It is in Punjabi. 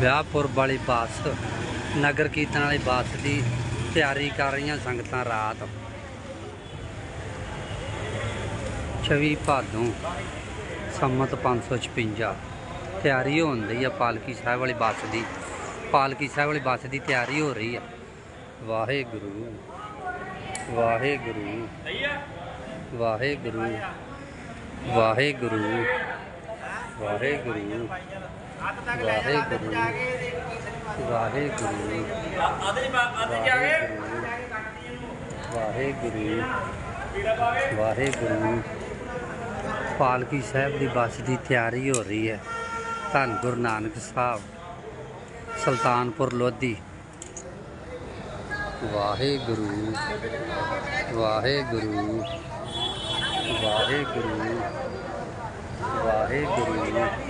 ਵਿਆਹਪੁਰ ਵਾਲੀ ਬੱਸ, ਨਗਰ ਕੀਰਤਨ ਵਾਲੀ ਬੱਸ ਦੀ ਤਿਆਰੀ ਕਰ ਰਹੀਆਂ ਸੰਗਤਾਂ ਰਾਤ। 24 ਭਾਦੋਂ, ਸੰਮਤ 556 ਤਿਆਰੀ ਹੋਣ ਦੀ ਆ ਪਾਲਕੀ ਸਾਹਿਬ ਵਾਲੀ ਬੱਸ ਦੀ। ਪਾਲਕੀ ਸਾਹਿਬ ਵਾਲੀ ਬੱਸ ਦੀ ਤਿਆਰੀ ਹੋ ਰਹੀ ਆ। ਵਾਹਿਗੁਰੂ ਵਾਹਿਗੁਰੂ ਵਾਹਿਗੁਰੂ ਵਾਹਿਗੁਰੂ ਵਾਹਿਗੁਰੂ। ਵਾਹਿਗੁਰੂ ਵਾਹਿਗੁਰੂ ਵਾਹਿਗੁਰੂ। ਵਾਹਿਗੁਰੂ। ਪਾਲਕੀ ਸਾਹਿਬ ਦੀ ਬੱਸ ਦੀ ਤਿਆਰੀ ਹੋ ਰਹੀ ਹੈ। ਧੰਨ ਗੁਰੂ ਨਾਨਕ ਸਾਹਿਬ। ਸੁਲਤਾਨਪੁਰ ਲੋਧੀ। ਵਾਹਿਗੁਰੂ। ਵਾਹਿਗੁਰੂ। ਵਾਹਿਗੁਰੂ। ਵਾਹਿਗੁਰੂ।